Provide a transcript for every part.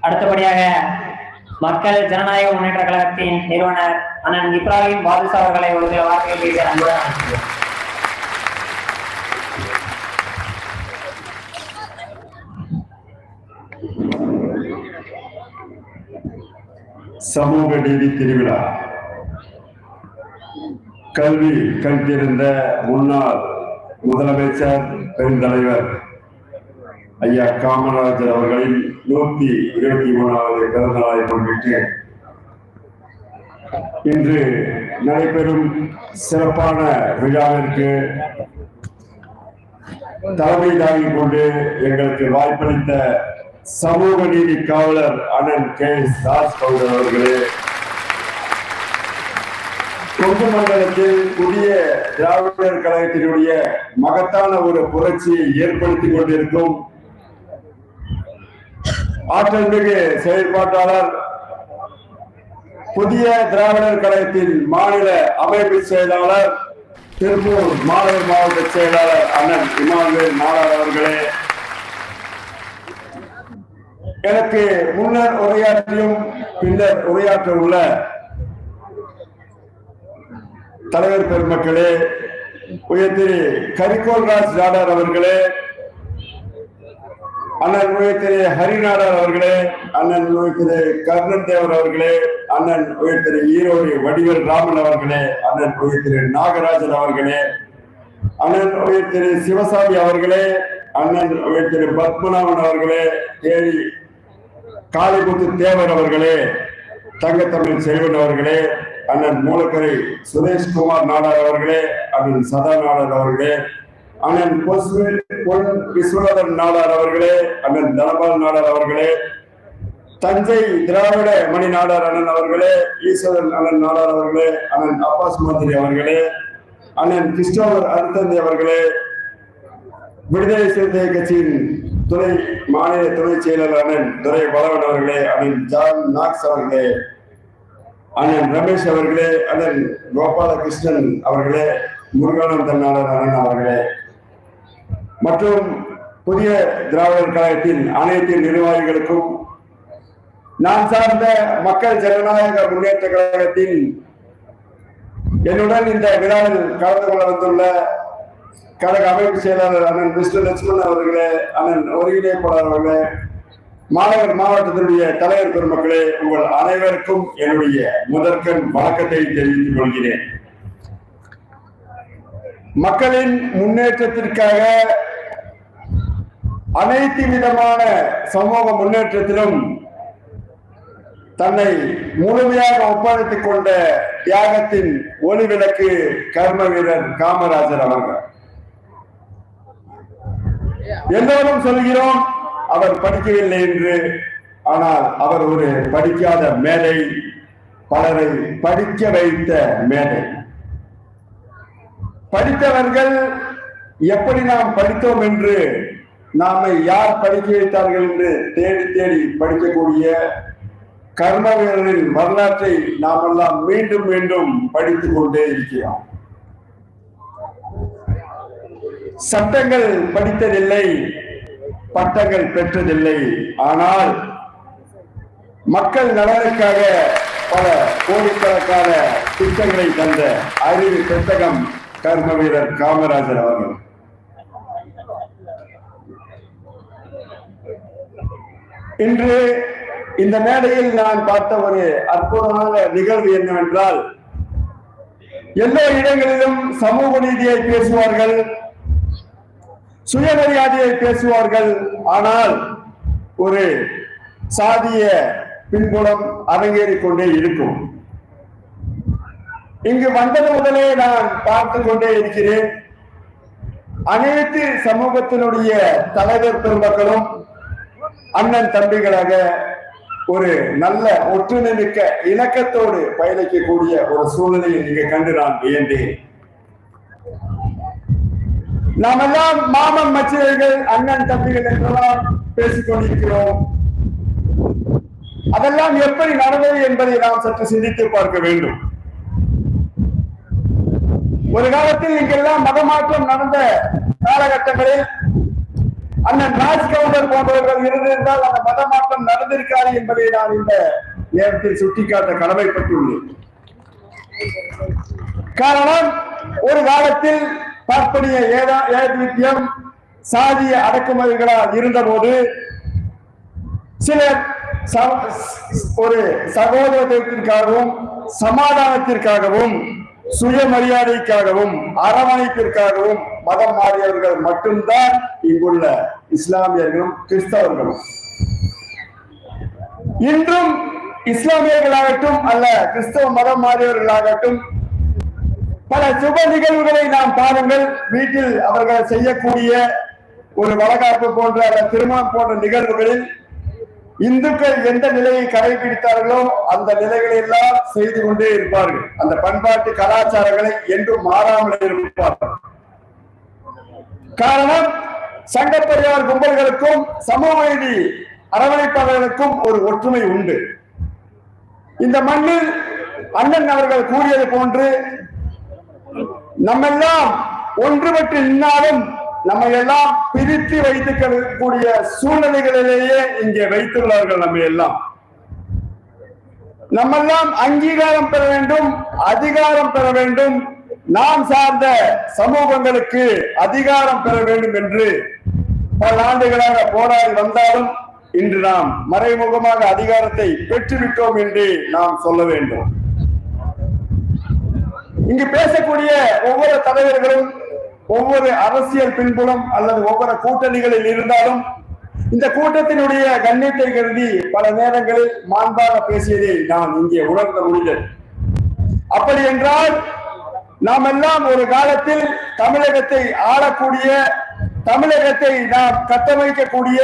அடுத்தபடியாக மக்கள் ஜனநாயக முன்னேற்ற கழகத்தின் நிறுவனர் அண்ணன் இப்ராஹிம் பாதுஷா அவர்களை ஒரு சில வார்த்தைகள் பேச அன்புடன் சமூக நீதி திருவிழா. கல்வி கல்வியிருந்த முன்னாள் முதலமைச்சர் பெருந்தலைவர் ஐயா காமராஜர் அவர்களின் நூத்தி இருபத்தி மூணாவது பிறந்த நாளை முன்னிட்டு இன்று நடைபெறும் சிறப்பான விழாவிற்கு தலைமை தாங்கி கொண்டு எங்களுக்கு வாய்ப்பளித்த சமூக நீதி காவலர் அண்ணன் கே எஸ் தாஸ் கவுடர் அவர்களே கொங்கு மண்டலத்தில் புதிய திராவிடர் கழகத்தினுடைய மகத்தான ஒரு புரட்சியை ஏற்படுத்திக் கொண்டிருக்கும் ஆற்றல் மிகு செயல்பாட்டாளர் புதிய திராவிடர் கழகத்தின் மாநில அமைப்பு செயலாளர் திருப்பூர் மாநில மாவட்ட செயலாளர் அண்ணன் இமானுவேல் மாலார் அவர்களே. எனக்கு முன்னர் உரையாற்றியும் பின்னர் உரையாற்ற உள்ள தலைவர் பெருமக்களே உயர்திரு கரிகோல் ராஜ் நாடார் அவர்களே அண்ணன் உயர்திரு ஹரிநாடர் அவர்களே அண்ணன் உயர்திரு கர்ணன் தேவர் அவர்களே அண்ணன் உயர்திரு ஈரோடு வடிவேல் ராமன் அவர்களே அண்ணன் உயர்திரு நாகராஜன் அவர்களே அண்ணன் உயர்திரு சிவசாமி அவர்களே அண்ணன் உயர்திரு பத்மநாபன் அவர்களே தேடி காளிமுத்து தேவர் அவர்களே தங்கத்தமிழ் செல்வன் அவர்களே அண்ணன் மூலக்கரை சுரேஷ்குமார் நாடார் அவர்களே அண்ணன் சதாநாடர் அவர்களே அண்ணன் விஸ்வநாதன் நாடார் அவர்களே அண்ணன் தனபால் நாடார் அவர்களே தஞ்சை திராவிட மணி நாடார் அண்ணன் அவர்களே ஈஸ்வரன் அண்ணன் நாடார் அவர்களே அண்ணன் அப்பாஸ் மாதிரி அவர்களே அண்ணன் கிறிஸ்டோபர் அருத்தந்தி அவர்களே விடுதலை சிறுத்தை கட்சியின் துணை மாநில துணை செயலாளர் அண்ணன் துறை வளவன் அவர்களே அண்ணன் ஜான் நாக்ஸ் அவர்களே அண்ணன் ரமேஷ் அவர்களே அண்ணன் கோபாலகிருஷ்ணன் அவர்களே முருகானந்தன் நாடார் அண்ணன் அவர்களே. மற்றும் புதிய திராவிடர் கழகத்தின் அனைத்து நிர்வாகிகளுக்கும் நான் சார்ந்த மக்கள் ஜனநாயக முன்னேற்ற கழகத்தின் என்னுடன் இந்த விழாவில் கலந்து கொள்ள வந்துள்ள கழக அமைப்பு செயலாளர் அண்ணன் விஷ்ணு லட்சுமணன் அவர்களே அண்ணன் ஒருங்கிணைப்பாளர் அவர்களே மாநகர் மாவட்டத்தினுடைய தலைவர் பெருமக்களே உங்கள் அனைவருக்கும் என்னுடைய முதற்கண் வணக்கத்தை தெரிவித்துக் கொள்கிறேன். மக்களின் முன்னேற்றத்திற்காக அனைத்து விதமான சமூக முன்னேற்றத்திலும் தன்னை முழுமையாக ஒப்படைத்துக் கொண்ட தியாகத்தின் ஒளிவிளக்கு கர்ம வீரர் காமராஜர் அவர்கள். எல்லோரும் சொல்கிறோம் அவர் படிக்கவில்லை என்று ஆனால் அவர் ஒரு படிக்காத மேடை பலரை படிக்க வைத்த மேடை படித்தவர்கள் எப்படி நாம் படித்தோம் என்று நாமை யார் படிக்க வைத்தார்கள் என்று தேடி தேடி படிக்கக்கூடிய கர்ம வீரரின் வரலாற்றை நாம் எல்லாம் மீண்டும் மீண்டும் படித்துக் கொண்டே இருக்கிறோம். சட்டங்கள் படித்ததில்லை பட்டங்கள் பெற்றதில்லை. ஆனால் மக்கள் நலனுக்காக பல கோடிக்கணக்கான திட்டங்களை தந்த அறிவு பெத்தகம் கர்ம வீரர் காமராஜர் அவர்கள். இன்று இந்த மேடையில் நான் பார்த்த ஒரு அற்புதமான நிகழ்வு என்னவென்றால் எல்லா இடங்களிலும் சமூக நீதியை பேசுவார்கள் சுயமரியாதையை பேசுவார்கள். ஆனால் ஒரு சாதிய பின்புலம் அரங்கேறிக் கொண்டே இருக்கும். இங்கு வந்தது முதலே நான் பார்த்து கொண்டே இருக்கிறேன். அனைத்து சமூகத்தினுடைய தலைவர் பெருமக்களும் அண்ணன் தம்பிகளாக ஒரு நல்ல ஒற்றுமைமிக்க இணக்கத்தோடு பயணிக்கக்கூடிய ஒரு சூழ்நிலையை நீங்க கண்டு நான் வியந்தேன். நாம் எல்லாம் மாமன் மச்சிரைகள் அண்ணன் தம்பிகள் என்றெல்லாம் பேசிக் கொண்டிருக்கிறோம் அதெல்லாம் எப்படி நடந்தது என்பதை நாம் சற்று சிந்தித்து பார்க்க வேண்டும். ஒரு காலத்தில் இங்கெல்லாம் மதமாற்றம் நடந்த காலகட்டங்களில் அண்ணன் ராஜ் கவுண்டர் போன்றவர்கள் இருந்திருந்தால் அந்த மத மாற்றம் நடந்திருக்காது என்பதை நான் இந்த நேரத்தில் சுட்டிக்காட்ட கடமைப்பட்டுள்ளேன். காரணம் ஒரு காலத்தில் பார்ப்பனிய ஏதா ஏதித்யம் சாதிய அடக்குமுறைகளால் இருந்தபோது சிலர் ஒரு சகோதரத்திற்காகவும் சமாதானத்திற்காகவும் சுயமரியாதைக்காகவும் அரவணைப்பிற்காகவும் மதம் மாறியவர்கள் மட்டும்தான் இங்குள்ள இஸ்லாமியர்களும் கிறிஸ்தவர்களும். இன்றும் இஸ்லாமியர்களாகட்டும் அல்ல கிறிஸ்தவ மதம் மாறியவர்களாகட்டும் பல சுப நிகழ்வுகளை நாம் பாருங்கள். வீட்டில் அவர்கள் செய்யக்கூடிய ஒரு வளகாப்பு போன்ற திருமணம் போன்ற நிகழ்வுகளில் இந்துக்கள் எந்த நிலையை கடைபிடித்தார்களோ அந்த நிலைகளை எல்லாம் செய்து கொண்டே இருப்பார்கள். அந்த பண்பாட்டு கலாச்சாரங்களை என்றும் மாறாமல் இருப்பார்கள். காரணம் சங்கப்பரிவார் கும்பல்களுக்கும் சமூக நீதி அரவணைப்பாளர்களுக்கும் ஒரு ஒற்றுமை உண்டு. இந்த மண்ணில் அண்ணன் அவர்கள் கூறியது போன்று நம்மெல்லாம் ஒன்றுபட்டு நின்னாலும் நம்மை எல்லாம் பிரித்து வைத்துக்கூடிய சூழ்நிலைகளிலேயே இங்கே வைத்துள்ளார்கள் நம்ம எல்லாம் நம்மெல்லாம் அங்கீகாரம் பெற வேண்டும் அதிகாரம் பெற வேண்டும் நாம் சார்ந்த சமூகங்களுக்கு அதிகாரம் பெற வேண்டும் என்று பல ஆண்டுகளாக போராடி வந்தாலும் இன்று நாம் மறைமுகமாக அதிகாரத்தை பெற்றுவிட்டோம் என்று நாம் சொல்ல வேண்டும். இங்கு பேசக்கூடிய ஒவ்வொரு தலைவர்களும் ஒவ்வொரு அரசியல் பின்புலம் அல்லது ஒவ்வொரு கூட்டணிகளில் இருந்தாலும் இந்த கூட்டத்தினுடைய கண்ணியத்தை கருதி பல நேரங்களில் மாண்பாக பேசியதை நான் இங்கே உணர்ந்த முடிந்தது அப்படி என்றால் நாம் எல்லாம் ஒரு காலத்தில் தமிழகத்தை ஆளக்கூடிய தமிழகத்தை நாம் கட்டமைக்கக்கூடிய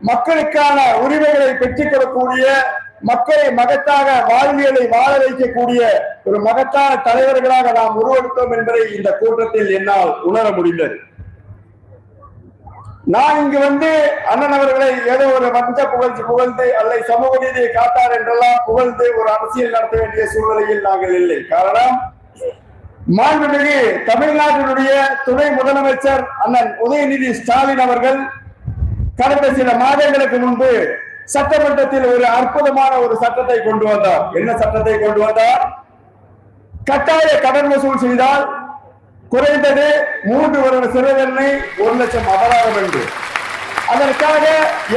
மக்களுக்கான உரிமைகளை பெற்றுக்கொள்ளக்கூடிய மக்களை மகத்தாக வாழ்வியலை வாழ வைக்கக்கூடிய ஒரு மகத்தான தலைவர்களாக நாம் உருவெடுத்தோம் என்பதை இந்த கூட்டத்தில் என்னால் உணர முடிந்தது. நான் இங்கு வந்து அண்ணன் அவர்களை ஏதோ ஒரு வஞ்ச புகழ்ச்சி புகழ்ந்து அல்லது சமூக நீதியை காட்டார் என்றெல்லாம் புகழ்ந்து ஒரு அரசியல் நடத்த வேண்டிய சூழ்நிலையில் நாங்கள் இல்லை. காரணம் மாண்புமிகு தமிழ்நாட்டினுடைய துணை முதலமைச்சர் அண்ணன் உதயநிதி ஸ்டாலின் அவர்கள் கடந்த சில மாதங்களுக்கு முன்பு சட்டமன்றத்தில் ஒரு அற்புதமான ஒரு சட்டத்தை கொண்டு வந்தார். என்ன சட்டத்தை கொண்டு வந்தார்? கட்டாய கடன் வசூல் செய்தால் குறைந்தது மூன்று வருட சிறை தண்டனை ஒரு லட்சம் அபராதம் என்று. அதற்காக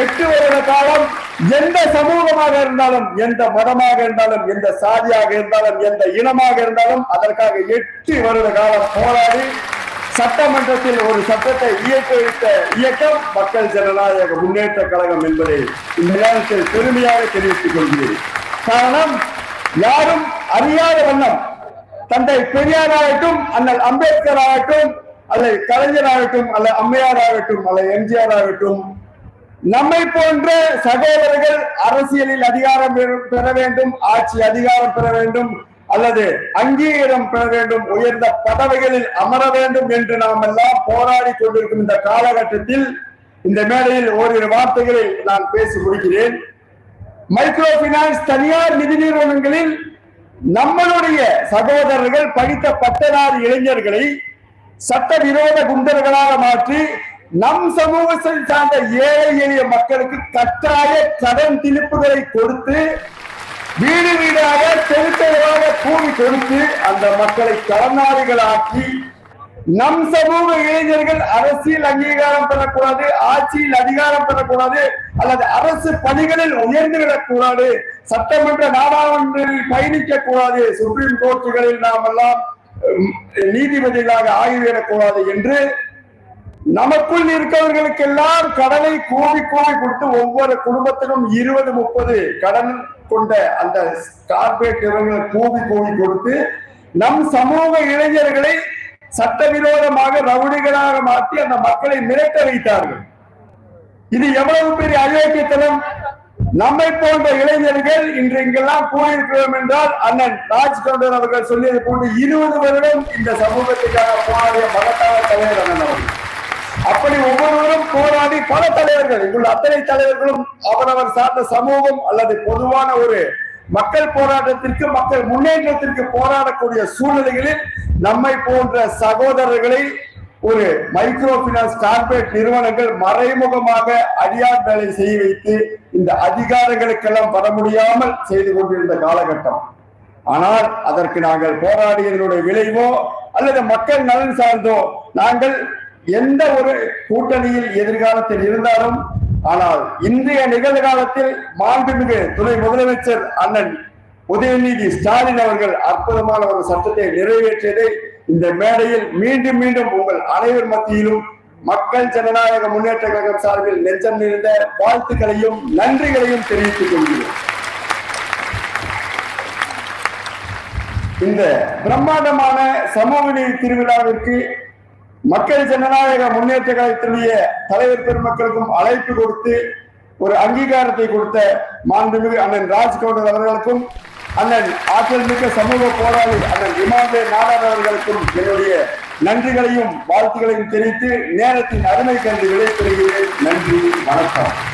எட்டு வருட காலம் எந்த சமூகமாக இருந்தாலும் எந்த மதமாக இருந்தாலும் எந்த சாதியாக இருந்தாலும் எந்த இனமாக இருந்தாலும் அதற்காக எட்டு வருட காலம் போராடி சட்டமன்றத்தில் ஒரு சட்டத்தை இயக்க இயக்கம் மக்கள் ஜனநாயக முன்னேற்ற கழகம் என்பதை இந்த நேரத்தில் பெருமையாக தெரிவித்துக் கொள்கிறேன். காரணம் யாரும் அறியாத வண்ணம் தந்தை பெரியார் ஆகட்டும் அண்ணல் அம்பேத்கர் ஆகட்டும் அல்லது கலைஞர் ஆகட்டும் அல்ல அம்மையார் ஆகட்டும் அல்ல எம்ஜிஆர் ஆகட்டும் நம்மை போன்ற சகோதரர்கள் அரசியலில் அதிகாரம் பெற- பெற வேண்டும் ஆட்சி அதிகாரம் பெற வேண்டும் அல்லது அங்கீகாரம் பெற வேண்டும் உயர்ந்த பதவிகளில் அமர வேண்டும் என்று நாம் எல்லாம் போராடி கொண்டிருக்கும் இந்த காலகட்டத்தில் இந்த மேடையில் ஓரிரு வார்த்தைகளை நான் பேசி முடிக்கிறேன். மைக்ரோ பினான்ஸ் தனியார் நிதி நிறுவனங்களில் நம்மளுடைய சகோதரர்கள் படித்த பட்டதாரி இளைஞர்களை சட்டவிரோத குண்டர்களாக மாற்றி நம் சமூகத்தை சார்ந்த ஏழை எளிய மக்களுக்கு கட்டாய கடன் திணிப்புகளை கொடுத்து வீடு வீடாக தெருத்தெருவாக கூவி கொடுத்து அந்த மக்களை கடனாளிகளாக்கி நம் சமூக இளைஞர்கள் அரசியல் அங்கீகாரம் பெறக்கூடாது ஆட்சியில் அதிகாரம் பெறக்கூடாது அல்லது அரசு பணிகளில் உயர்ந்து விடக்கூடாது சட்டமன்ற நாடாளுமன்றத்தில் பயணிக்க கூடாது சுப்ரீம் கோர்ட்டுகளில் நாம் எல்லாம் நீதிபதிகளாக ஆய்வு ஆகிவிடக்கூடாது என்று நமக்குள் இருக்கவர்களுக்கெல்லாம் கடனை கூவி கூவி கொடுத்து ஒவ்வொரு குடும்பத்திலும் இருபது முப்பது கடன் கொண்ட அந்த கார்பரேட் நிறுவனங்களை கூவி கூவி கொடுத்து நம் சமூக இளைஞர்களை சட்டவிரோதமாக ரவுடிகளாக மாற்றி அந்த மக்களை மிரட்ட வைத்தார்கள். இது எவ்வளவு பெரிய அயோக்கியத்தனம்? நம்மை போன்ற இளைஞர்கள் இன்று இங்கெல்லாம் கூறியிருக்கிறோம் என்றால் அண்ணன் ராஜ் கவுண்டர் அவர்கள் சொல்லியது போன்று இருபது வருடம் இந்த சமூகத்துக்காக போராடிய மகத்தான தலைவர் அண்ணன் அவர்கள். பல தலைவர்கள் இங்குள்ள அத்தனை தலைவர்களும் அவரவர் சார்ந்த சமூகம் அல்லது பொதுவான ஒரு மக்கள் போராட்டத்திற்கு மக்கள் முன்னேற்றத்திற்கு போராடக்கூடிய சூழ்நிலைகளில் நம்மை போன்ற சகோதரர்களை ஒரு மைக்ரோ பினான்ஸ் கார்பரேட் நிறுவனங்கள் மறைமுகமாக அடியார் வேலை செய்ய வைத்து இந்த அதிகாரங்களுக்கெல்லாம் வர முடியாமல் செய்து கொண்டிருந்த காலகட்டம். ஆனால் அதற்கு நாங்கள் போராடியதனுடைய விளைவோ அல்லது மக்கள் நலன் சார்ந்தோ நாங்கள் எந்த ஒரு கூட்டணியில் எதிர்காலத்தில் இருந்தாலும் ஆனால் இன்றைய நிகழ்காலத்தில் மாண்புமிகு துணை முதலமைச்சர் அண்ணன் உதயநிதி ஸ்டாலின் அவர்கள் அற்புதமான ஒரு சட்டத்தை நிறைவேற்றியதை இந்த மேடையில் மீண்டும் மீண்டும் உங்கள் அனைவர் மத்தியிலும் மக்கள் ஜனநாயக முன்னேற்ற கழகம் சார்பில் நெஞ்சம் நிறைந்த வாழ்த்துக்களையும் நன்றிகளையும் தெரிவித்துக் கொள்கிறேன். இந்த பிரம்மாண்டமான சமூக நீதி திருவிழாவிற்கு மக்கள் ஜனநாயக முன்னேற்ற கழகத்தினுடைய தலைவர் பெருமக்களுக்கும் அழைப்பு கொடுத்து ஒரு அங்கீகாரத்தை கொடுத்த மாண்புமிகு அண்ணன் ராஜ்கவுண்டர் அவர்களுக்கும் அண்ணன் ஆற்றல் மிக்க சமூக போராளி அண்ணன் இமாந்தே நாடார் அவர்களுக்கும் என்னுடைய நன்றிகளையும் வாழ்த்துக்களையும் தெரிவித்து நேரத்தின் அருமை கண்டு விடைபெறுகிறேன். நன்றி வணக்கம்.